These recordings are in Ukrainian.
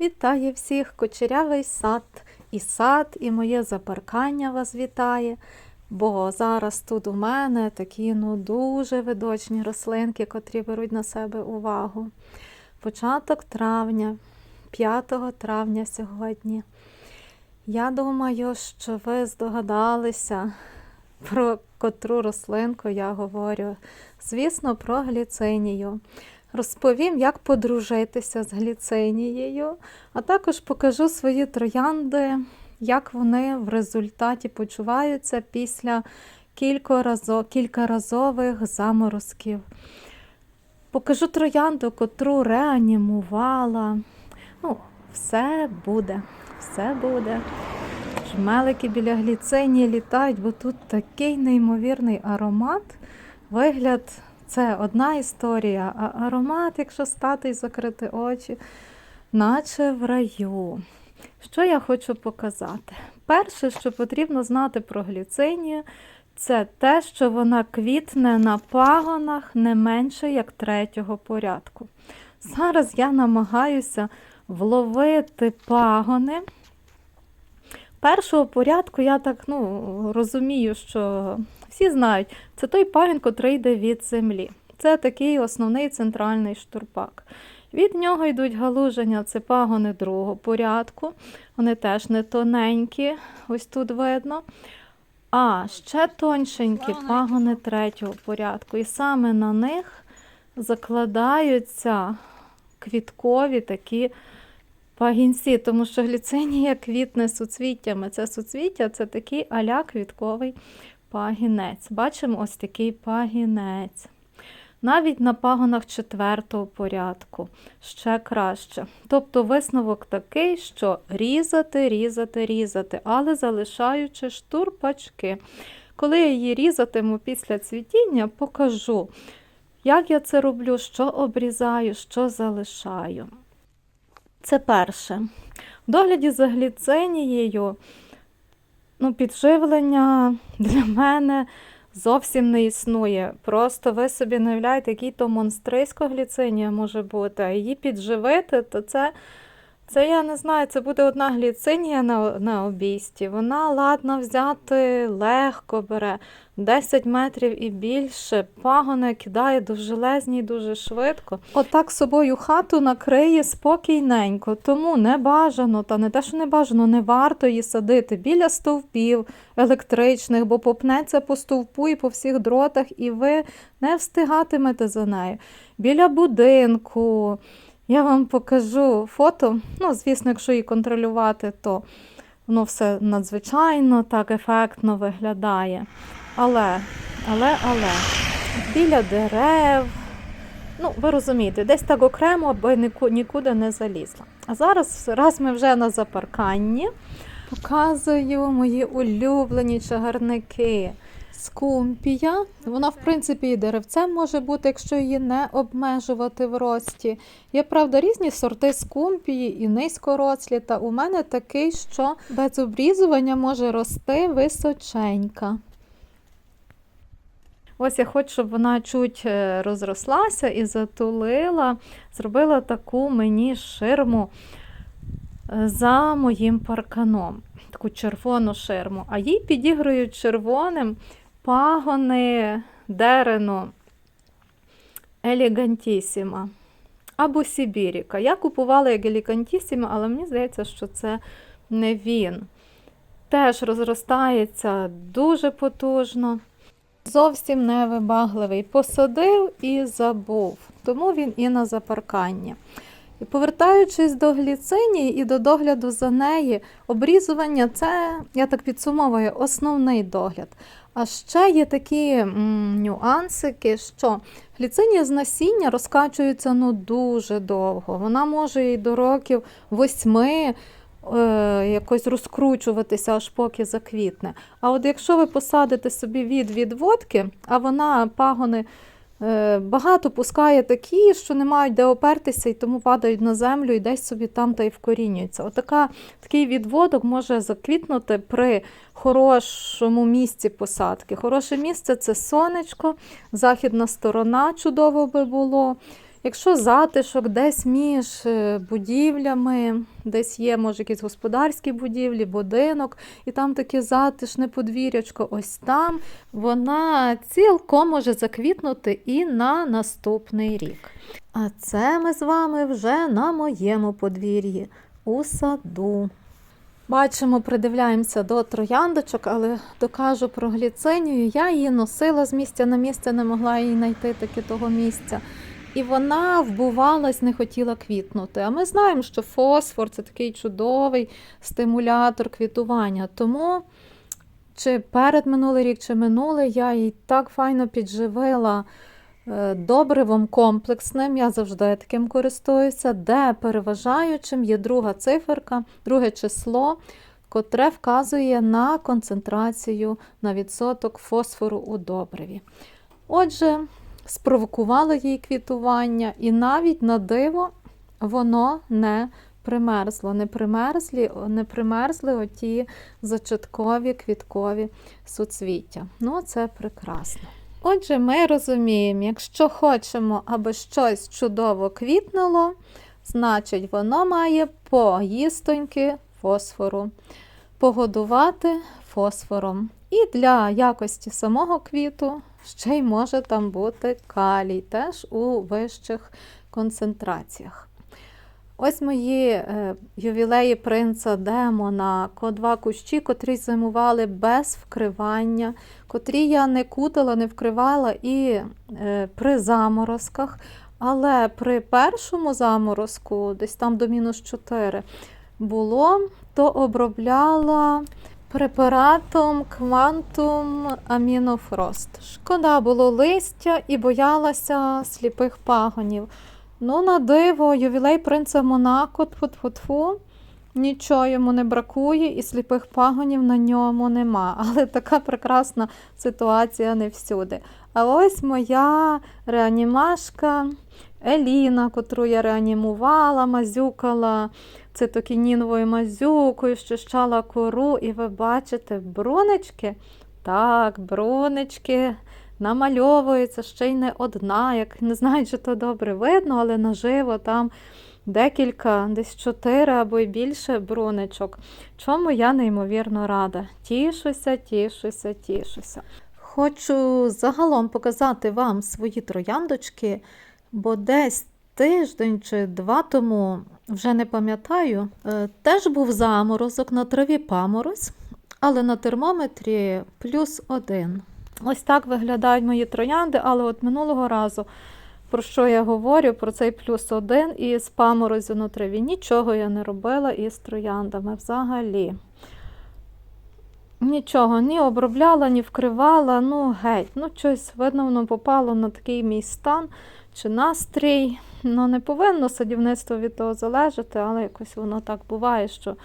Вітає всіх кучерявий сад. І сад, і моє запаркання вас вітає. Бо зараз тут у мене такі ну дуже видочні рослинки, котрі беруть на себе увагу. Початок травня, 5 травня сьогодні. Я думаю, що ви здогадалися, про котру рослинку я говорю. Звісно, про гліцинію. Розповім, як подружитися з гліцинією, а також покажу свої троянди, як вони в результаті почуваються після кількаразових заморозків. Покажу троянду, котру реанімувала. Ну, все буде, все буде. Жмелики біля гліцинії літають, бо тут такий неймовірний аромат. Вигляд це одна історія, а аромат, якщо стати і закрити очі, наче в раю. Що я хочу показати? Перше, що потрібно знати про гліцинію, це те, що вона квітне на пагонах не менше як третього порядку. Зараз я намагаюся вловити пагони. Першого порядку я так ну, розумію, що всі знають, це той пагін, котрий йде від землі. Це такий основний центральний штурпак. Від нього йдуть галуження, це пагони другого порядку. Вони теж не тоненькі, ось тут видно. А ще тоншенькі пагони третього порядку. І саме на них закладаються квіткові такі пагінці, тому що гліцинія квітне суцвіттями. Це суцвіття це такий аля квітковий пагінець. Бачимо ось такий пагінець. Навіть на пагонах четвертого порядку ще краще. Тобто висновок такий, що різати, різати, різати, але залишаючи штурпачки. Коли я її різатиму після цвітіння, покажу, як я це роблю, що обрізаю, що залишаю. Це перше. В догляді за гліцинією ну, підживлення для мене зовсім не існує. Просто ви собі не уявляєте, який то монстрисько гліцинія може бути. А її підживити, то це, це я не знаю, це буде одна гліцинія на, на обійсті. Вона ладна взяти, легко бере 10 метрів і більше. Пагони кидає довжелезні дуже швидко. Отак собою хату накриє спокійненько. Тому не бажано, та не те, що не бажано, не варто її садити біля стовпів електричних, бо попнеться по стовпу і по всіх дротах, і ви не встигатимете за нею. Біля будинку. Я вам покажу фото. Ну, звісно, якщо її контролювати, то воно все надзвичайно так ефектно виглядає. Але, але, але, біля дерев, ну, ви розумієте, десь так окремо, аби нікуди не залізла. А зараз, раз ми вже на запарканні, показую мої улюблені чагарники. Скумпія. Вона, в принципі, і деревцем може бути, якщо її не обмежувати в рості. Є, правда, різні сорти скумпії і низькорослі, та у мене такий, що без обрізування може рости височенька. Ось я хочу, щоб вона чуть е, розрослася і затулила, зробила таку мені ширму е, за моїм парканом, таку червону ширму. А їй підігрують червоним пагони дерену елегантісіма або Сибіріка. Я купувала як елегантісіма, але мені здається, що це не він. Теж розростається дуже потужно. Зовсім невибагливий. Посадив і забув. Тому він і на запарканні. І повертаючись до гліцинії і до догляду за неї, обрізування це, я так підсумовую, основний догляд. А ще є такі нюансики, що гліцинія з насіння розкачується ну, дуже довго. Вона може і до років восьми е, якось розкручуватися, аж поки заквітне. А от якщо ви посадите собі від відводки, а вона пагони багато пускає такі, що не мають де опертися, і тому падають на землю і десь собі там та й вкорінюються. Отака, такий відводок може заквітнути при хорошому місці посадки. Хороше місце це сонечко, західна сторона чудово би було. Якщо затишок десь між е, будівлями, десь є, може, якісь господарські будівлі, будинок, і там таке затишне подвір'ячко, ось там вона цілком може заквітнути і на наступний рік. А це ми з вами вже на моєму подвір'ї у саду. Бачимо, придивляємося до трояндочок, але докажу про гліцинію. Я її носила з місця на місце, не могла її знайти таки того місця. І вона вбувалась, не хотіла квітнути. А ми знаємо, що фосфор це такий чудовий стимулятор квітування. Тому чи перед минулий рік, чи минулий, я її так файно підживила е, добривом комплексним. Я завжди таким користуюся, де переважаючим є друга циферка, друге число, котре вказує на концентрацію на відсоток фосфору у добриві. Отже, спровокувала їй квітування, і навіть на диво воно не примерзло. Не примерзлі, не примерзли оті зачаткові квіткові суцвіття. Ну, це прекрасно. Отже, ми розуміємо, якщо хочемо, аби щось чудово квітнуло, значить воно має поїстоньки фосфору, погодувати фосфором. І для якості самого квіту ще й може там бути калій, теж у вищих концентраціях. Ось мої е, ювілеї принца демона, ко два кущі, котрі зимували без вкривання, котрі я не кутала, не вкривала і е, при заморозках. Але при першому заморозку, десь там до мінус 4, було, то обробляла препаратом Quantum Aminoфрост. Шкода було листя і боялася сліпих пагонів. Ну, на диво, ювілей принца Монако, тфу-тфу-тфу, нічого йому не бракує, і сліпих пагонів на ньому нема. Але така прекрасна ситуація не всюди. А ось моя реанімашка Еліна, котру я реанімувала, мазюкала цитокініновою мазюкою, щищала кору, і ви бачите брунечки. Так, брунечки намальовується ще й не одна. Як не знаю, чи то добре видно, але наживо там декілька, десь чотири або й більше брунечок. Чому я неймовірно рада. Тішуся, тішуся, тішуся. Хочу загалом показати вам свої трояндочки, бо десь тиждень чи два тому, вже не пам'ятаю, е, теж був заморозок на траві паморозь, але на термометрі плюс один. Ось так виглядають мої троянди, але от минулого разу, про що я говорю, про цей плюс один із паморозю на траві. Нічого я не робила із трояндами взагалі. Нічого, ні обробляла, ні вкривала, ну геть. Ну, щось, видно, воно попало на такий мій стан чи настрій. Ну, не повинно садівництво від того залежати, але якось воно так буває, що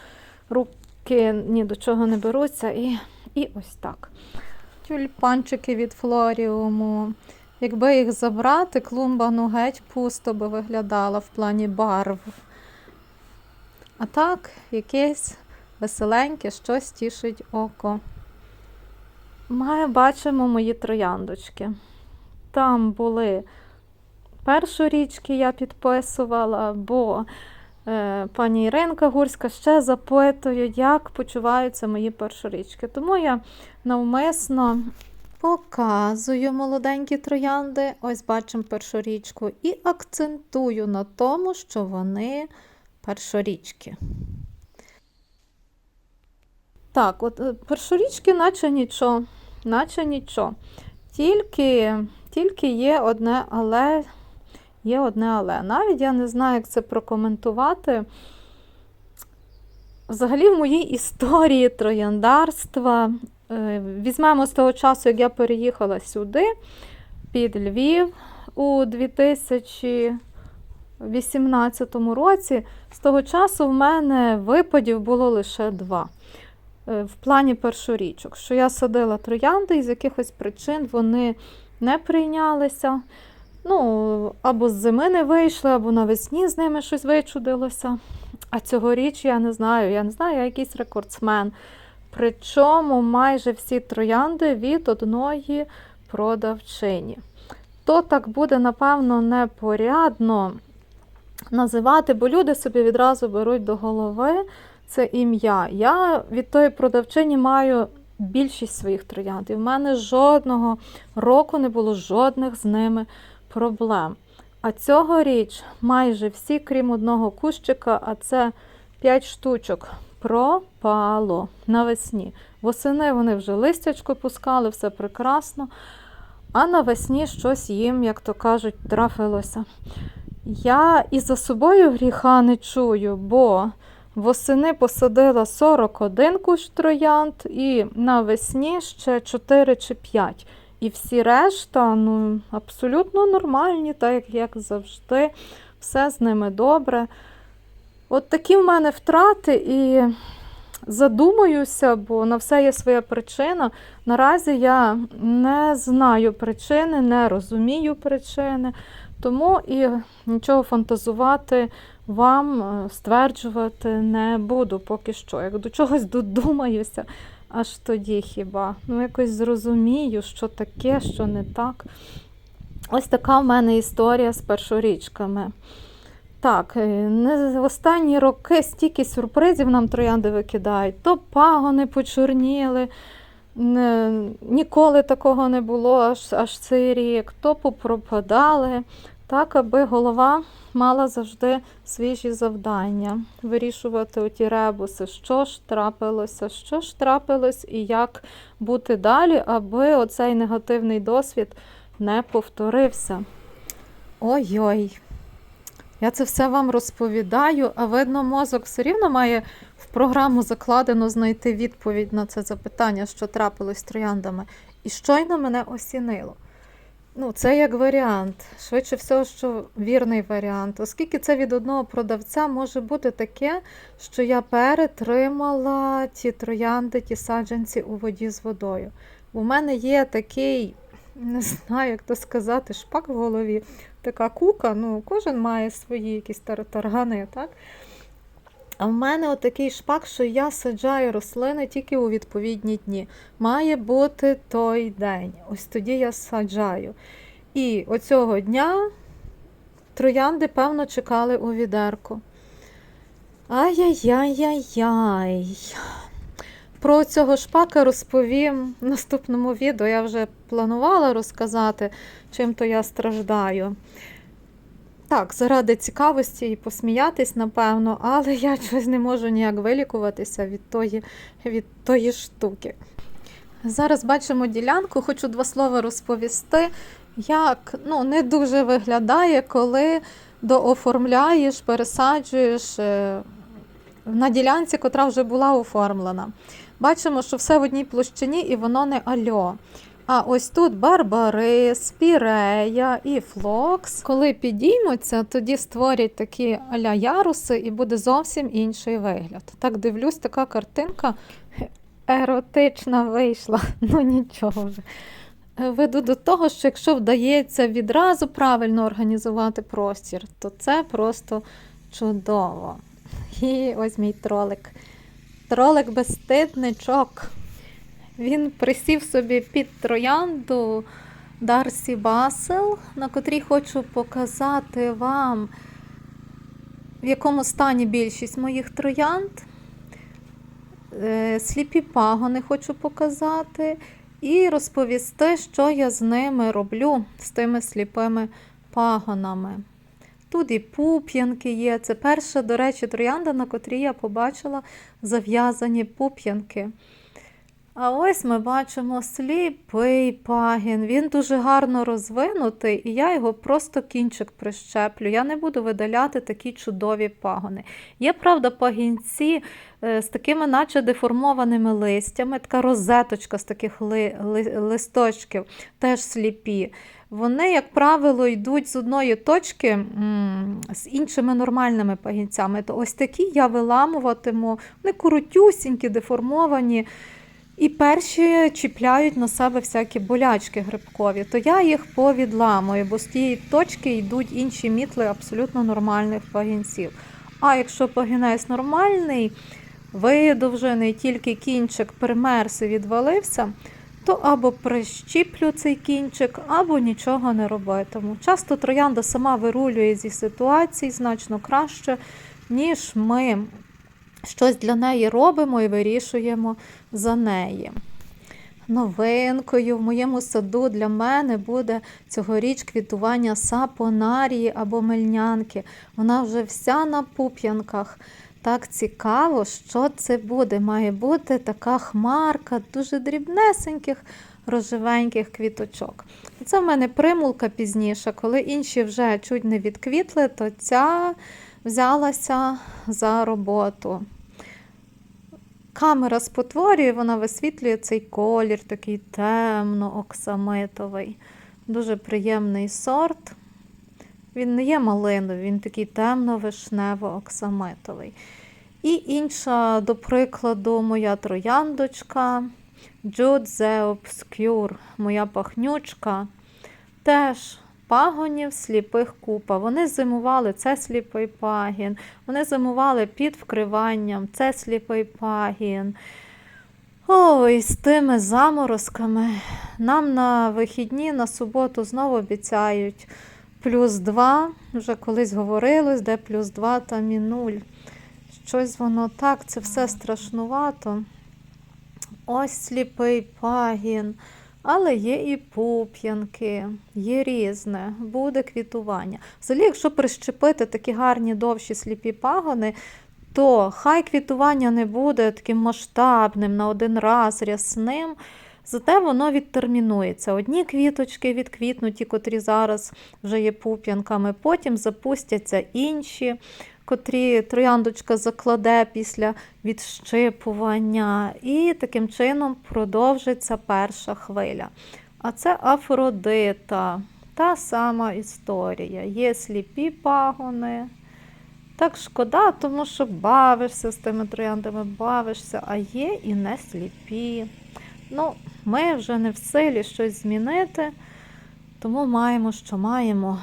руки ні до чого не беруться. І, і ось так. Тюльпанчики від флоріуму. Якби їх забрати, клумба ну геть пусто би виглядала в плані барв. А так, якесь веселеньке, щось тішить око. Ми бачимо мої трояндочки. Там були першорічки я підписувала, бо е, пані Іринка Гурська ще запитує, як почуваються мої першорічки. Тому я навмисно показую молоденькі троянди. Ось бачимо першорічку, і акцентую на тому, що вони першорічки. Так, от е, першорічки, наче нічого, наче нічого. Тільки, тільки є одне але, є одне але. Навіть я не знаю, як це прокоментувати. Взагалі, в моїй історії трояндарства, е, візьмемо з того часу, як я переїхала сюди, під Львів у 2018 році, з того часу в мене випадів було лише два. Е, В плані першорічок, що я садила троянди, і з якихось причин вони не прийнялися. Ну, або з зими не вийшли, або навесні з ними щось вичудилося. А цьогоріч я не знаю, я не знаю, я якийсь рекордсмен. Причому майже всі троянди від одної продавчині. то так буде, напевно, непорядно називати, бо люди собі відразу беруть до голови це ім'я. Я від тої продавчині маю більшість своїх троянд. І в мене жодного року не було жодних з ними проблем. А цьогоріч майже всі, крім одного кущика, а це 5 штучок, пропало навесні. Восени вони вже листячко пускали, все прекрасно. А навесні щось їм, як то кажуть, трафилося. Я і за собою гріха не чую, бо восени посадила 41 кущ троянд, і навесні ще 4 чи 5. І всі решта ну, абсолютно нормальні, так як, завжди, все з ними добре. От такі в мене втрати, і задумуюся, бо на все є своя причина. Наразі я не знаю причини, не розумію причини, тому і нічого фантазувати вам, е, стверджувати не буду поки що. Як до чогось додумаюся, аж тоді хіба. Ну, якось зрозумію, що таке, що не так. Ось така в мене історія з першорічками. Так, е, не в останні роки стільки сюрпризів нам троянди викидають. То пагони почорніли, не, ніколи такого не було аж, аж цей рік, то попропадали. Так, аби голова мала завжди свіжі завдання, вирішувати оті ребуси, що ж трапилося, що ж трапилось і як бути далі, аби оцей негативний досвід не повторився. Ой-ой. Я це все вам розповідаю, а видно, мозок все рівно має в програму закладено знайти відповідь на це запитання, що трапилось з трояндами. І щойно мене осінило. Ну, це як варіант. Швидше всього, що вірний варіант. Оскільки це від одного продавця може бути таке, що я перетримала ті троянди, ті саджанці у воді з водою. У мене є такий, не знаю, як то сказати, шпак в голові, така кука, ну, кожен має свої якісь таргани, так? А в мене отакий шпак, що я саджаю рослини тільки у відповідні дні. Має бути той день. Ось тоді я саджаю. І оцього дня троянди, певно, чекали у відерку. Ай-яй-яй-яй-яй. Про цього шпака розповім в наступному відео. Я вже планувала розказати, чим то я страждаю. Так, заради цікавості і посміятись, напевно, але я щось не можу ніяк вилікуватися від тої, від тої штуки. Зараз бачимо ділянку, хочу два слова розповісти, як ну, не дуже виглядає, коли дооформляєш, пересаджуєш е, на ділянці, котра вже була оформлена. Бачимо, що все в одній площині і воно не альо. А ось тут барбарис, пірея і флокс. Коли підіймуться, тоді створять такі аля яруси і буде зовсім інший вигляд. Так дивлюсь, така картинка еротична вийшла. Ну нічого вже. Веду до того, що якщо вдається відразу правильно організувати простір, то це просто чудово. І ось мій тролик. Тролик безстидничок. Він присів собі під троянду Дарсі Басел, на котрій хочу показати вам, в якому стані більшість моїх троянд. Е, Сліпі пагони хочу показати і розповісти, що я з ними роблю, з тими сліпими пагонами. Тут і пуп'янки є. Це перша, до речі, троянда, на котрій я побачила зав'язані пуп'янки. А ось ми бачимо сліпий пагін. Він дуже гарно розвинутий, і я його просто кінчик прищеплю. Я не буду видаляти такі чудові пагони. Є, правда, пагінці е, з такими, наче деформованими листями, така розеточка з таких ли, ли, листочків, теж сліпі. Вони, як правило, йдуть з одної точки з іншими нормальними пагінцями. То ось такі я виламуватиму, вони коротюсінькі, деформовані. І перші чіпляють на себе всякі болячки грибкові, то я їх повідламую, бо з тієї точки йдуть інші мітли абсолютно нормальних пагінців. А якщо пагінець нормальний, видовжений, тільки кінчик примерз і відвалився, то або прищіплю цей кінчик, або нічого не робитиму. Часто троянда сама вирулює зі ситуацій значно краще, ніж ми щось для неї робимо і вирішуємо за неї. Новинкою в моєму саду для мене буде цьогоріч квітування сапонарії або мельнянки. Вона вже вся на пуп'янках. Так цікаво, що це буде. Має бути така хмарка дуже дрібнесеньких рожевеньких квіточок. Це в мене примулка пізніше, коли інші вже чуть не відквітли, то ця взялася за роботу. Камера спотворює, вона висвітлює цей колір, такий темно-оксамитовий. Дуже приємний сорт. Він не є малиновий, він такий темно-вишнево-оксамитовий. І інша, до прикладу, моя трояндочка Jude the Obscure, моя пахнючка. Теж пагонів сліпих купа. Вони зимували, це сліпий пагін. Вони зимували під вкриванням, це сліпий пагін. Ой, з тими заморозками. Нам на вихідні, на суботу знову обіцяють плюс 2. Вже колись говорилось, де плюс 2, там і 0. Щось воно так, це все страшнувато. Ось сліпий пагін. Але є і пуп'янки, є різне, буде квітування. Взагалі, якщо прищепити такі гарні довші сліпі пагони, то хай квітування не буде таким масштабним, на один раз рясним, зате воно відтермінується. Одні квіточки відквітнуть, ті, котрі зараз вже є пуп'янками, потім запустяться інші, котрі трояндочка закладе після відщипування. І таким чином продовжиться перша хвиля. А це Афродита. Та сама історія. Є сліпі пагони. Так шкода, тому що бавишся з тими трояндами, бавишся, а є і не сліпі. Ну, ми вже не в силі щось змінити, тому маємо, що маємо.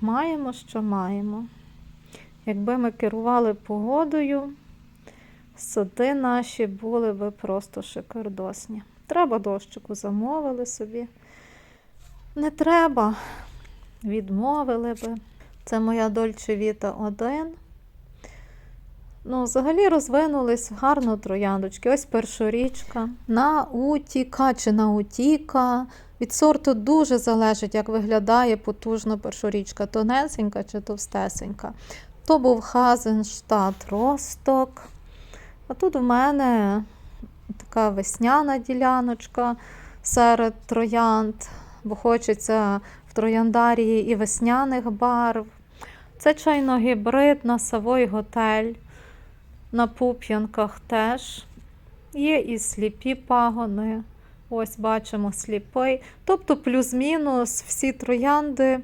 Маємо, що маємо. Якби ми керували погодою, сади наші були би просто шикардосні. Треба дощику, замовили собі. Не треба, відмовили би. Це моя Дольче Віта 1. Ну, взагалі розвинулись гарно трояндочки. Ось першорічка. Наутіка чи наутіка. Від сорту дуже залежить, як виглядає потужно першорічка, тонесенька чи товстесенька. То був Хазенштадт росток. А тут у мене така весняна діляночка серед троянд, бо хочеться в трояндарії і весняних барв. Це чайно-гібрид на Савой готель. На пуп'янках теж. Є і сліпі пагони. Ось бачимо сліпий. Тобто плюс-мінус всі троянди,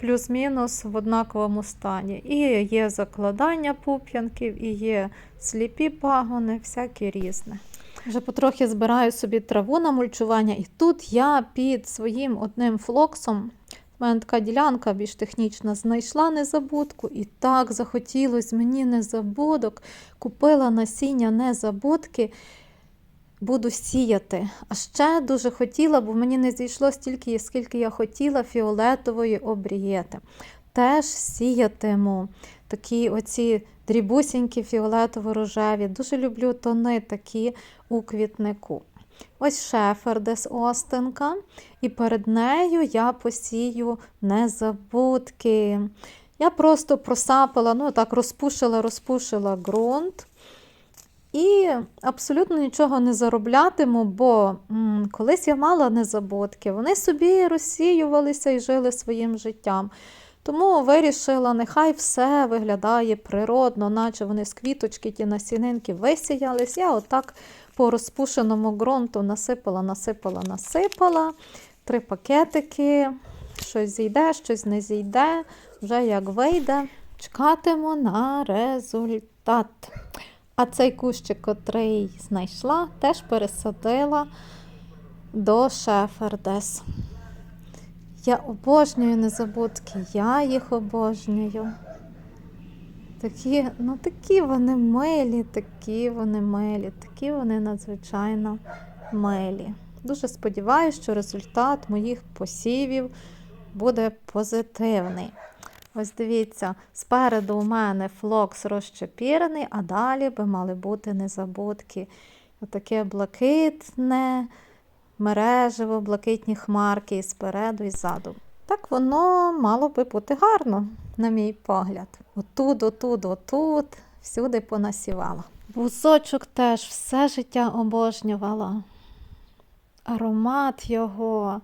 плюс-мінус в однаковому стані. І є закладання пуп'янків, і є сліпі пагони, всякі різне. Вже потрохи збираю собі траву на мульчування, і тут я під своїм одним флоксом, в мене така ділянка більш технічна, знайшла незабудку, і так захотілось мені незабудок. Купила насіння незабудки, буду сіяти. А ще дуже хотіла, бо мені не зійшло стільки, скільки я хотіла, фіолетової обрієти. Теж сіятиму такі оці дрібусінькі фіолетово-рожеві. Дуже люблю тони такі у квітнику. Ось шефердес остинка, і перед нею я посію незабудки. Я просто просапала, ну так розпушила, розпушила ґрунт. І абсолютно нічого не зароблятиму, бо м, колись я мала незабудки. Вони собі розсіювалися і жили своїм життям. Тому вирішила, нехай все виглядає природно, наче вони з квіточки, ті насінинки висіялись. Я отак по розпушеному ґрунту насипала, насипала, насипала. Три пакетики. Щось зійде, щось не зійде. Вже як вийде. Чекатиму на результат. А цей кущик, котрий знайшла, теж пересадила до Шефердес. Я обожнюю незабудки, я їх обожнюю. Такі, ну такі вони милі, такі вони милі, такі вони надзвичайно милі. Дуже сподіваюся, що результат моїх посівів буде позитивний. Ось дивіться, спереду у мене флокс розчепірений, а далі би мали бути незабудки. Отаке блакитне, мережево, блакитні хмарки і спереду і ззаду. Так воно мало би бути гарно, на мій погляд. Отут, отут, отут, всюди понасівала. Бузочок теж все життя обожнювала. Аромат його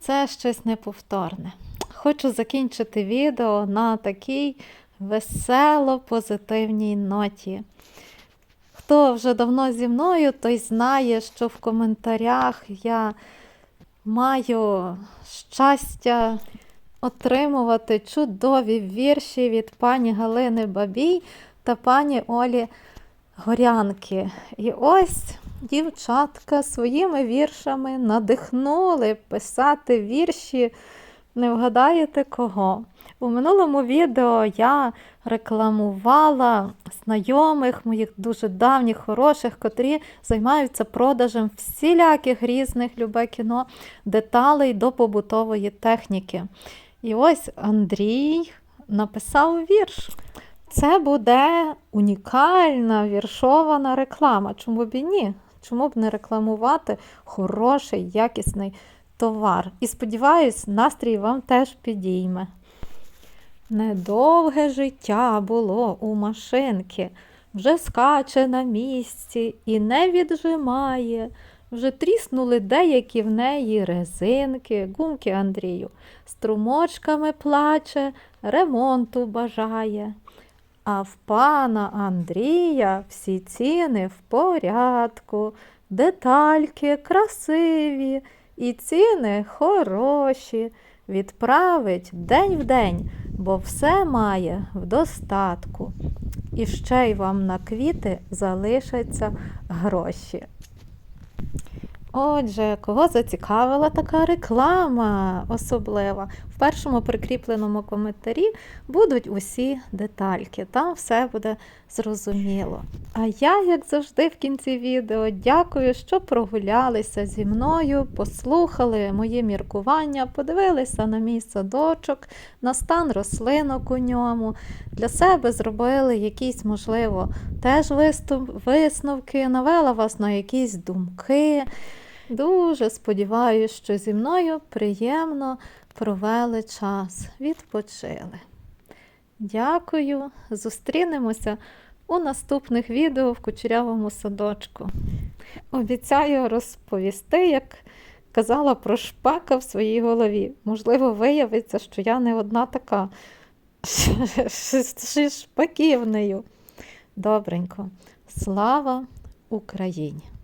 це щось неповторне. Хочу закінчити відео на такій весело-позитивній ноті. Хто вже давно зі мною, той знає, що в коментарях я маю щастя отримувати чудові вірші від пані Галини Бабій та пані Олі Горянки. І ось дівчатка своїми віршами надихнули писати вірші. Не вгадаєте кого? У минулому відео я рекламувала знайомих, моїх дуже давніх, хороших, котрі займаються продажем всіляких різних любе кіно, деталей до побутової техніки. І ось Андрій написав вірш. Це буде унікальна віршована реклама. Чому б і ні? Чому б не рекламувати хороший, якісний товар? І сподіваюсь, настрій вам теж підійме. Недовге життя було у машинки, вже скаче на місці і не віджимає. Вже тріснули деякі в неї резинки, гумки Андрію, струмочками плаче, ремонту бажає. А в пана Андрія всі ціни в порядку, детальки красиві і ціни хороші. Відправить день в день, бо все має в достатку. І ще й вам на квіти залишаться гроші. Отже, кого зацікавила така реклама особлива? В першому прикріпленому коментарі будуть усі детальки, там все буде зрозуміло. А я, як завжди, в кінці відео дякую, що прогулялися зі мною, послухали мої міркування, подивилися на мій садочок, на стан рослинок у ньому. Для себе зробили якісь, можливо, теж виступ, висновки, навела вас на якісь думки. Дуже сподіваюся, що зі мною приємно провели час, відпочили. Дякую, зустрінемося у наступних відео в кучерявому садочку. Обіцяю розповісти, як казала про шпака в своїй голові. Можливо, виявиться, що я не одна така шпаківнею. Добренько. Слава Україні!